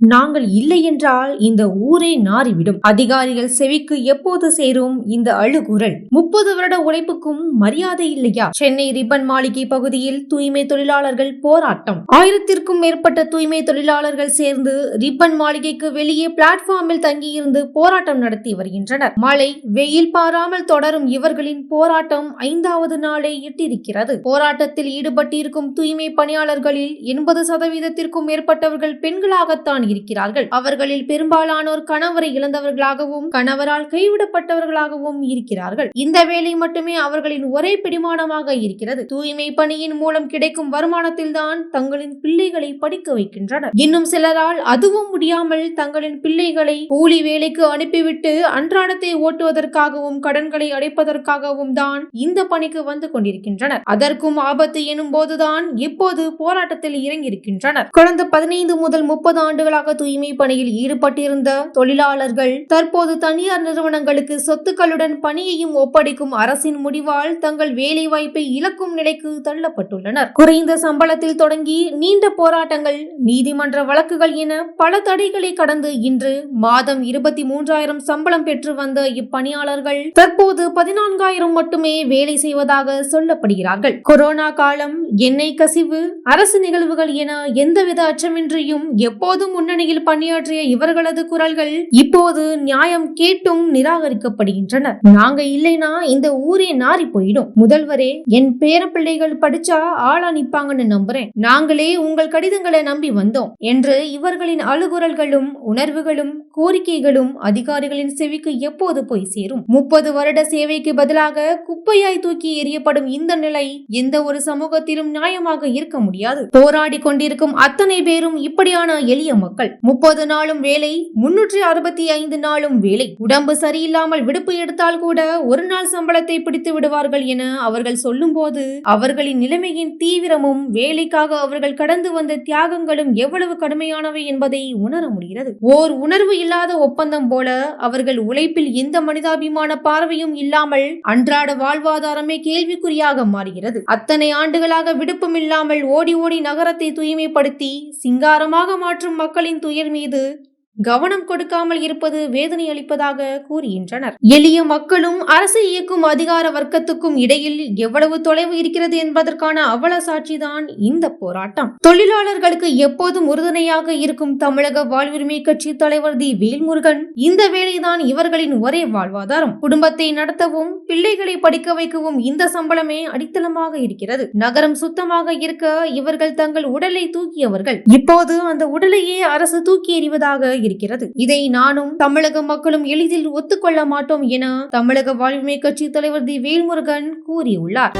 நாங்கள் இல்லை என்றால் இந்த ஊரே நாறிவிடும். அதிகாரிகள் செவிக்கு எப்போது சேரும் இந்த அழுகுரல்? முப்பது வருட உழைப்புக்கும் மரியாதை இல்லையா? சென்னை ரிப்பன் மாளிகை பகுதியில் தூய்மை தொழிலாளர்கள் போராட்டம். ஆயிரத்திற்கும் மேற்பட்ட தூய்மை தொழிலாளர்கள் சேர்ந்து ரிப்பன் மாளிகைக்கு வெளியே பிளாட்ஃபார்மில் தங்கியிருந்து போராட்டம் நடத்தி வருகின்றனர். மழை வெயில் பாராமல் தொடரும் இவர்களின் போராட்டம் ஐந்தாவது நாளை எட்டிருக்கிறது போராட்டத்தில் ஈடுபட்டிருக்கும் தூய்மை பணியாளர்களில் எண்பது சதவீதத்திற்கும் மேற்பட்டவர்கள் பெண்களாகத்தான் இருக்கிறார்கள் அவர்களில் பெரும்பாலானோர் கணவரை இழந்தவர்களாகவும் கணவரால் கைவிடப்பட்டவர்களாகவும் இருக்கிறார்கள். இந்த வேலை மட்டுமே அவர்களின் ஒரே பிடிமானமாக இருக்கிறது. தூய்மை பணியின் மூலம் கிடைக்கும் வருமானத்தில்தான் தங்களின் பிள்ளைகளை படிக்க வைக்கின்றனர். இன்னும் சிலரால் அதுவும் முடியாமல் தங்களின் பிள்ளைகளை கூலி வேலைக்கு அனுப்பிவிட்டு அன்றாடத்தை ஓட்டுவதற்காகவும் கடன்களை அடைப்பதற்காகவும் தான் இந்த பணிக்கு வந்து கொண்டிருக்கின்றனர். அதற்கும் ஆபத்து எனும் போதுதான் இப்போது போராட்டத்தில் இறங்கியிருக்கின்றனர். கடந்த பதினைந்து முதல் முப்பது ஆண்டுகள் ஆண்டுகளாக தூய்மை பணியில் ஈடுபட்டிருந்த தொழிலாளர்கள் தற்போது தனியார் நிறுவனங்களுக்கு சொத்துக்களுடன் பணியையும் ஒப்படைக்கும் அரசின் முடிவால் தங்கள் வேலை வாய்ப்பை இழக்கும் நிலைக்கு தள்ளப்பட்டுள்ளனர். குறைந்த சம்பளத்தில் தொடங்கி நீண்ட போராட்டங்கள் நீதிமன்ற வழக்குகள் என பல தடைகளை கடந்து இன்று மாதம் இருபத்தி மூன்றாயிரம் சம்பளம் பெற்று வந்த இப்பணியாளர்கள் தற்போது பதினான்காயிரம் மட்டுமே வேலை செய்வதாக சொல்லப்படுகிறார்கள். கொரோனா காலம் எண்ணெய் கசிவு அரசு நிகழ்வுகள் என எந்தவித அச்சமின்றியும் எப்போதும் முன் முன்னணியில் பணியாற்றிய இவர்களது குரல்கள் இப்போது நியாயம் கேட்டும் நிராகரிக்கப்படுகின்றன. நாங்க இல்லைனா இந்த ஊரே நாறி போயிடும். முதல்வரே என் பேர பிள்ளைகள் படிச்சா ஆளா நிப்பாங்கன்னு நம்புறேன். நாங்களே உங்கள் கடிதங்களை நம்பி வந்தோம் என்று இவர்களின் அழுகுரல்களும் உணர்வுகளும் கோரிக்கைகளும் அதிகாரிகளின் செவிக்கு எப்போது போய் சேரும்? முப்பது வருட சேவைக்கு பதிலாக குப்பையாய் தூக்கி எறியப்படும் இந்த நிலை எந்த ஒரு சமூகத்திலும் நியாயமாக இருக்க முடியாது. போராடி கொண்டிருக்கும் அத்தனை பேரும் இப்படியான எளிய மக்கள். முப்பது நாளும் வேலை முன்னூற்றி அறுபத்தி ஐந்து நாளும் வேலை. உடம்பு சரியில்லாமல் விடுப்பு எடுத்தால் கூட ஒரு நாள் சம்பளத்தை பிடித்து விடுவார்கள் என அவர்கள் சொல்லும்போது அவர்களின் நிலைமையின் தீவிரமும் வேலைக்காக அவர்கள் கடந்து வந்த தியாகங்களும் எவ்வளவு கடுமையானவை என்பதை உணர முடிகிறது. ஓர் உணர்வு இல்லாத ஒப்பந்தம் போல அவர்கள் உழைப்பில் எந்த மனிதாபிமான பார்வையும் இல்லாமல் அன்றாட வாழ்வாதாரமே கேள்விக்குறியாக மாறுகிறது. அத்தனை ஆண்டுகளாக விடுப்பும் இல்லாமல் ஓடி ஓடி நகரத்தை தூய்மைப்படுத்தி சிங்காரமாக மாற்றும் மக்களின் துயர் மீது கவனம் கொடுக்காமல் இருப்பது வேதனை அளிப்பதாக கூறுகின்றனர். எளிய மக்களும் அரசு இயக்கும் அதிகார வர்க்கத்துக்கும் இடையில் எவ்வளவு தொலைவு இருக்கிறது என்பதற்கான அவல சாட்சிதான் இந்த போராட்டம். தொழிலாளர்களுக்கு எப்போதும் உறுதுணையாக இருக்கும் தமிழக வாழ்வுரிமை கட்சி தலைவர் தி. வேல்முருகன் இந்த வேலைதான் இவர்களின் ஒரே வாழ்வாதாரம். குடும்பத்தை நடத்தவும் பிள்ளைகளை படிக்க வைக்கவும் இந்த சம்பளமே அடித்தளமாக இருக்கிறது. நகரம் சுத்தமாக இருக்க இவர்கள் தங்கள் உடலை தூக்கியவர்கள். இப்போது அந்த உடலையே அரசு தூக்கி எறிவதாக இருக்கிறது. இதை நானும் தமிழக மக்களும் எளிதில் ஒத்துக்கொள்ள மாட்டோம் என தமிழக வாழ்வுமை கட்சி தலைவர் தி. வேல்முருகன் கூறியுள்ளார்.